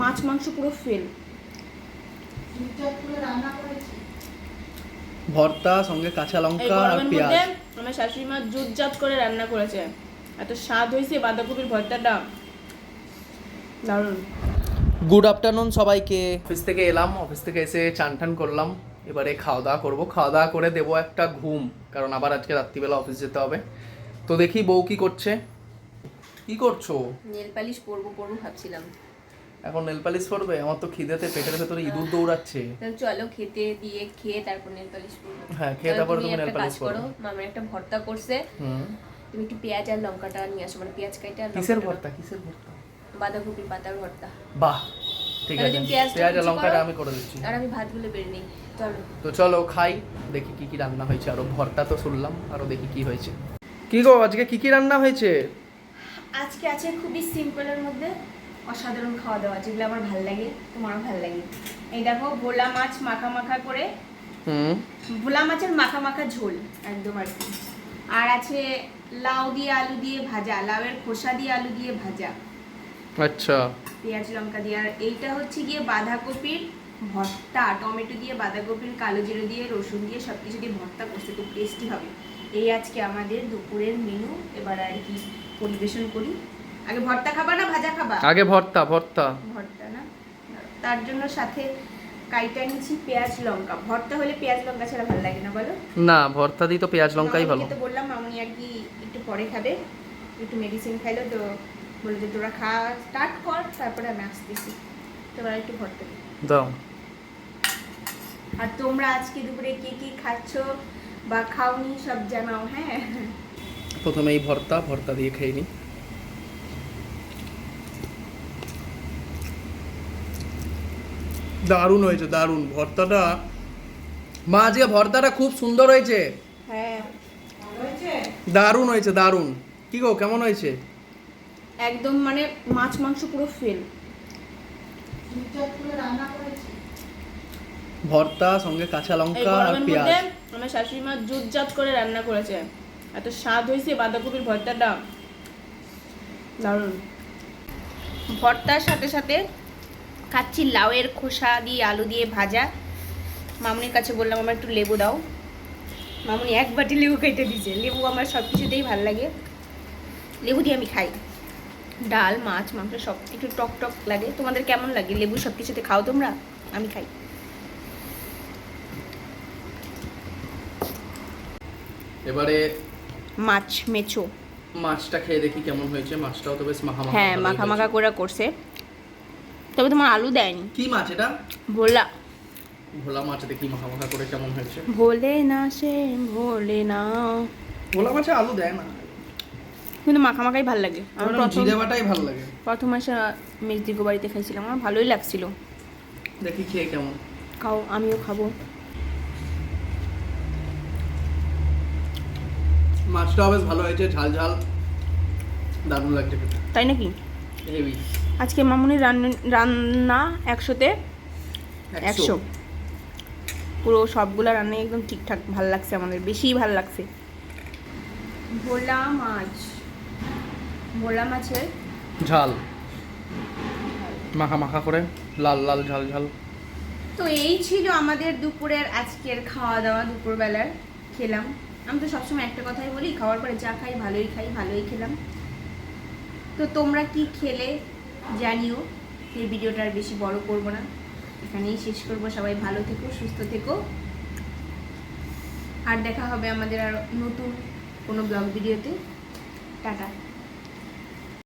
মাছ মাংস পুরো ফেল ভর্তা সঙ্গে কাঁচা লঙ্কা আর পেঁয়াজ। আমার শাশুড়ি মা জুতজাত করে রান্না করেছে। এত স্বাদ হয়েছে বাঁধাকপির ভর্তাটা। দারুণ। গুড আফটারনুন সবাইকে। অফিস থেকে এলাম অফিস থেকে এসে চান টান করলাম। এবারে খাওয়া দাওয়া করব। খাওয়া দাওয়া করে দেবো একটা ঘুম কারণ আবার আজকে রাত্রিবেলা অফিস যেতে হবে। তো দেখি বউ কি করছে। কি করছ? নেল পালিশ পরবো পরবো ভাবছিলাম। এখন নেল পালিশ করবে আমার তো খিদেতে পেটের ভেতরে ইঁদুর দৌড়াচ্ছে। তাহলে চলো খেতে দিয়ে খেয়ে তারপর নেল পালিশ করব হ্যাঁ খেয়ে তারপরে তুমি নেল পালিশ করো মামার একটা ভর্তা করছে। তুমি একটু পেঁয়াজ আর লঙ্কাটা নিয়ে আসো মানে পেঁয়াজ কাইটা আর কিসের লঙ্কাটা- ভর্তা? কিসের ভর্তা? বাঁধাকপির পাতার ভর্তা। বাহ ঠিক আছে। পেঁয়াজ আর লঙ্কাটা আমি করে দিচ্ছি। আর আমি ভাতগুলো বেড়ে নিই। চলো। তো চলো খাই দেখি কি কি রান্না হয়েছে। আরও ভর্তা তো শুনলাম আরও দেখি কি হয়েছে। কি গো আজকে কি কি রান্না হয়েছে? আজকে আছে খুবই সিম্পলের মধ্যে অসাধারণ খাওয়া দাওয়া যেগুলো আমার ভালো লাগে তোমারও ভালো লাগে। এই দেখো ভোলা মাছ মাখা মাখা করে ভোলা মাছের মাখা মাখা ঝোল একদম আর কি। আর আছে লাউ দিয়ে আলু দিয়ে ভাজা লাউয়ের খোসা দিয়ে আলু দিয়ে ভাজা। আচ্ছা। পেঁয়াজ লঙ্কা দিয়ে আর এইটা হচ্ছে গিয়ে বাঁধাকপির ভর্তা টমেটো দিয়ে বাঁধাকপির কালো জিরে দিয়ে রসুন দিয়ে সব কিছু দিয়ে ভর্তা করছে খুব টেস্টি হবে। এই আজকে আমাদের দুপুরের মেনু এবার আর কি পরিবেশন করি। আগে ভর্তা খাবা না ভাজা খাবা? আগে ভর্তা ভর্তা। ভর্তা না? তার জন্য সাথে কাইটা নিচ্ছি পেঁয়াজ লঙ্কা। ভর্তা হলে পেঁয়াজ লঙ্কা ছাড়া ভালো লাগে না বলো? না ভর্তা দিই তো পেঁয়াজ লঙ্কাই ভালো। তো বললাম মামনি আর কি একটু পরে খাবে। একটু মেডিসিন খাইলো তো বলে যে তোরা খা স্টার্ট কর তারপরে আমি আসতেছি। তোরা একটু ভর্তা দাও। আর তোমরা আজকে দুপুরে কি কি খাচ্ছ বা খাওনি সব জানাও হ্যাঁ? প্রথমে এই ভর্তা ভর্তা দিয়ে খেয়ে নিই দারুণ হয়েছে দারুণ। ভর্তাটা মা আজকে ভর্তাটা খুব সুন্দর হয়েছে। হ্যাঁ। দারুণ হয়েছে দারুণ। কি গো কেমন হয়েছে? একদম মানে মাছ মাংস পুরো ফেল। ভর্তা সঙ্গে কাঁচা লঙ্কা আর পেঁয়াজ। আমার শাশুড়ি মা জুতজাত করে রান্না করেছে। এত স্বাদ হয়েছে বাঁধাকপির ভর্তাটা। দারুণ। ভর্তার সাথে সাথে খাচ্ছি লাউয়ের খোসা দিয়ে আলু দিয়ে ভাজা। মামুনির কাছে বললাম আমার একটু লেবু দাও। মামুনি এক বাটি লেবু কেটে দিয়েছে। লেবু আমার সব কিছুতেই ভালো লাগে। লেবু দিয়ে আমি খাই। ডাল মাছ মাংস সব একটু টক টক লাগে। তোমাদের কেমন লাগে? লেবু সব কিছুতে খাও তোমরা? আমি খাই। এবারে মাছ মেচো মাছটা খেয়ে দেখি কেমন হয়েছে। মাছটাও তো বেশ মাখা হ্যাঁ মাখা মাখা করে করছে। তবে তোমার আলু দেয়নি। কি মাছ এটা? ভোলা। ভোলা মাছ দেখি মাখা মাখা করে কেমন হয়েছে? ভোলে না সে ভোলে না। ভোলা মাছে আলু দেয় না। কিন্তু মাখা মাখাই ভালো লাগে। আমার প্রথম জিরে বাটাই ভালো লাগে। প্রথম মাসে মেজদিগো বাড়িতে খাইছিলাম আমার ভালোই লাগছিল। দেখি খেয়ে কেমন। খাও আমিও খাব। মাছটাও বেশ ভালো হয়েছে ঝাল ঝাল। দারুণ লাগছে তাই নাকি? হেভি আজকে মামুনির রান্না রান্না একশোতে একশো। পুরো সবগুলো রান্নাই একদম ঠিকঠাক ভালো লাগছে আমাদের বেশিই ভালো লাগছে। ভোলা মাছ। ভোলা মাছের ঝাল। মাখা মাখা করে লাল লাল ঝাল ঝাল। তো এই ছিল আমাদের দুপুরের আজকের খাওয়া দাওয়া দুপুরবেলার খেলাম। আমি তো সবসময় একটা কথাই বলি খাওয়ার পরে যা খাই ভালোই খাই ভালোই খেলাম। তো তোমরা কি খেলে? জানিও, এই ভিডিওটা আর বেশি বড় করব না। এখানেই শেষ করব। সবাই ভালো থেকো, সুস্থ থেকো। আর দেখা হবে আমাদের আর নতুন কোনো ব্লগ ভিডিওতে। টাটা।